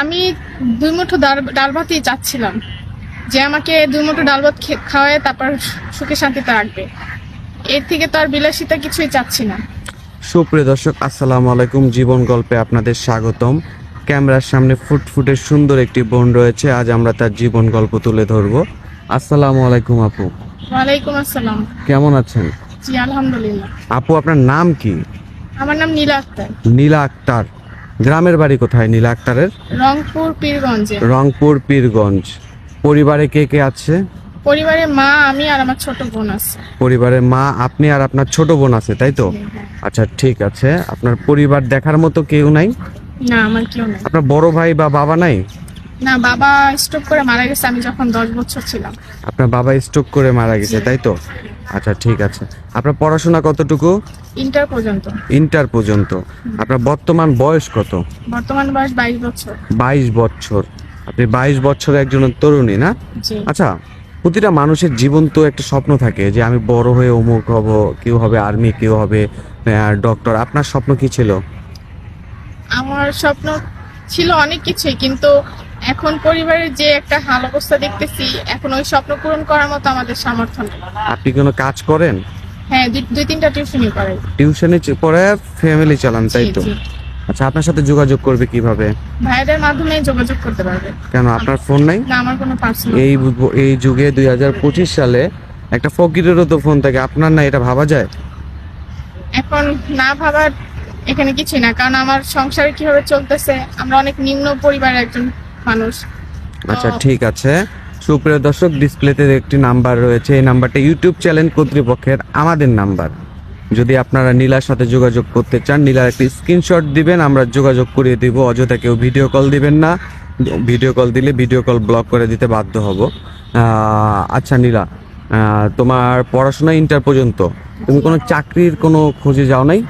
আমি দুই মুঠো ডাল- ডাল ভাতই চাচ্ছিলাম যে আমাকে দুই মুঠো ডাল ভাত খাওয়ায় তারপর সুখে শান্তিতে রাখবে। এর থেকে তো আর বিলাসিতা কিছুই চাচ্ছি না। সুপ্রিয় দর্শক আসসালামু আলাইকুম। জীবন গল্পে আপনাদের স্বাগতম। ক্যামেরার সামনে ফুটফুটে সুন্দর একটি বোন রয়েছে। আজ আমরা তার জীবন গল্প তুলে ধরবো। আসসালামু আলাইকুম আপু। ওয়ালাইকুম আসসালাম। কেমন আছেন? জি আলহামদুলিল্লাহ। আপু আপনার নাম কি? আমার নাম নীলা আক্তার। নীলা আক্তার। গ্রামের বাড়ি কোথায় নীলা আক্তারের? রংপুর পীরগঞ্জে। রংপুর পীরগঞ্জ। পরিবারে কে কে আছে? পরিবারে মা আমি আর আমার ছোট বোন আছে। পরিবারে মা আপনি আর আপনার ছোট বোন আছে তাই তো? আচ্ছা ঠিক আছে। আপনার পরিবার দেখার মতো কেউ নাই? না আমার কেউ নেই। আপনার বড় ভাই বা বাবা নাই? না বাবা স্ট্রোক করে মারা গেছে আমি যখন দশ বছর ছিলাম। আপনার বাবা স্ট্রোক করে মারা গেছে তাই তো? আচ্ছা ঠিক আছে। আপনার পড়াশোনা কতটুকু? ইন্টার পর্যন্ত। ইন্টার পর্যন্ত। আপনার বর্তমান বয়স কত? বর্তমান বয়স বাইশ বছর। বাইশ বছর। আপনি বাইশ বছর একজন তরুণী না? আচ্ছা প্রতিটা মানুষের জীবন তো একটা স্বপ্ন থাকে যে আমি বড় হয়ে অমুক হব কেউ হবে আর্মি কেউ হবে ডক্টর। আপনার স্বপ্ন কি ছিল? আমার স্বপ্ন ছিল অনেক কিছুই কিন্তু এখন পরিবারের যে একটা হাল অবস্থা দেখতেছি এখন ওই স্বপ্ন পূরণ করার মতো আমাদের সামর্থ্য নেই। আপনি কোনো কাজ করেন? হ্যাঁ দুই- দুই তিনটা টিউশনই করাই। টিউশনে পড়ে ফ্যামিলি চালান তাই জি, তো? জি। আচ্ছা আপনার সাথে যোগাযোগ করবে কীভাবে? ভাইদের মাধ্যমে যোগাযোগ করতে পারবে। কেন আপনার ফোন নাই? না আমার কোনো পার্সোনাল এই বু- এই যুগে দুই হাজার পঁচিশ সালে একটা ফকিরেরও তো ফোন থাকে। আপনার না এটা ভাবা যায়? এখন না ভাবার এখানে কিছুই না কারণ আমার সংসারে কীভাবে চলতেছে আমরা অনেক নিম্ন পরিবারের একজন মানুষ। আচ্ছা ঠিক আছে। সুপ্রিয় দর্শক ডিসপ্লেতে একটি নাম্বার রয়েছে। এই নাম্বারটা ইউটিউব চ্যানেল কর্তৃপক্ষের আমাদের নাম্বার যদি আপনারা নীলার সাথে যোগাযোগ করতে চান নীলার একটি স্ক্রিনশট দিবেন আমরা যোগাযোগ করিয়ে দিব। অযথা কেউ ভিডিও কল দিবেন না। ভিডিও কল দিলে ভিডিও কল ব্লক করে দিতে বাধ্য হব। আচ্ছা নীলা তোমার পড়াশোনা ইন্টার পর্যন্ত? তুমি কোনো চাকরির কোনো খোঁজে যাও নাই?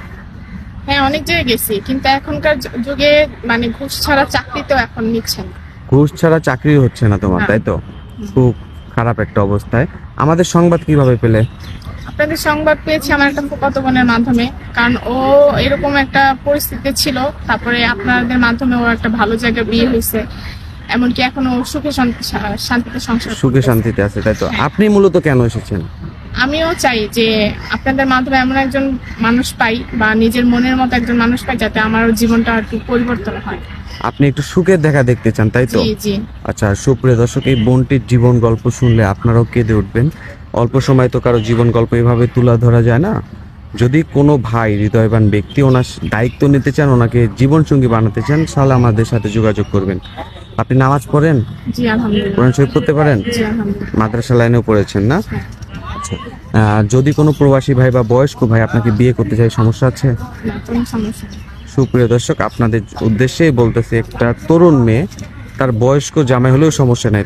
হ্যাঁ অনেক জায়গায় গেছি কিন্তু এখনকার যুগে মানে ঘুষ ছাড়া চাকরিতেও এখন নিচ্ছে না। ঘুষ ছাড়া চাকরি হচ্ছে না তোমার তাই তো? খুব খারাপ একটা অবস্থায়। আমাদের সংবাদ কীভাবে পেলে? আপনাদের সংবাদ পেয়েছি আমার একটা ফুফাতো বোনের মাধ্যমে কারণ ও এরকম একটা পরিস্থিতি ছিল তারপরে আপনাদের মাধ্যমে ও একটা ভালো জায়গায় বিয়ে হয়েছে। এমনকি এখনও ও সুখে শান্তিতে সংসার সুখে শান্তিতে আছে তাই তো? হ্যাঁ। আপনি মূলত কেন এসেছেন? আমিও চাই যে আপনাদের মাধ্যমে এমন একজন মানুষ পাই বা নিজের মনের মতো একজন মানুষ পাই যাতে আমার জীবনটা একটু পরিবর্তন হয়। আপনি একটু সুখের দেখা দেখতে চান তাই তো? জি জি। আচ্ছা সুপ্রিয় দর্শক এই বোনটির জীবন গল্প শুনলে আপনারাও কেঁদে উঠবেন। অল্প সময় তো কারও জীবন গল্প এভাবে তুলা ধরা যায় না। যদি কোনো ভাই হৃদয়বান ব্যক্তি ওনার দায়িত্ব নিতে চান ওনাকে জীবন সঙ্গী বানাতে চান তাহলে আমাদের সাথে যোগাযোগ করবেন। আপনি নামাজ পড়েন? জি আলহামদুলিল্লাহ। কোরআন শরীফ পড়তে পারেন? জি আলহামদুলিল্লাহ। মাদ্রাসা লাইনেও পড়েছেন না? হ্যাঁ। আচ্ছা আহ, যদি কোনো প্রবাসী ভাই বা বয়স্ক ভাই আপনাকে বিয়ে করতে চাই সমস্যা আছে। সুপ্রিয় দর্শক আপনাদের উদ্দেশ্যে বলতেছে একটা তরুণ মেয়ে তার বয়স্ক জামাই হলেও সমস্যা নাই।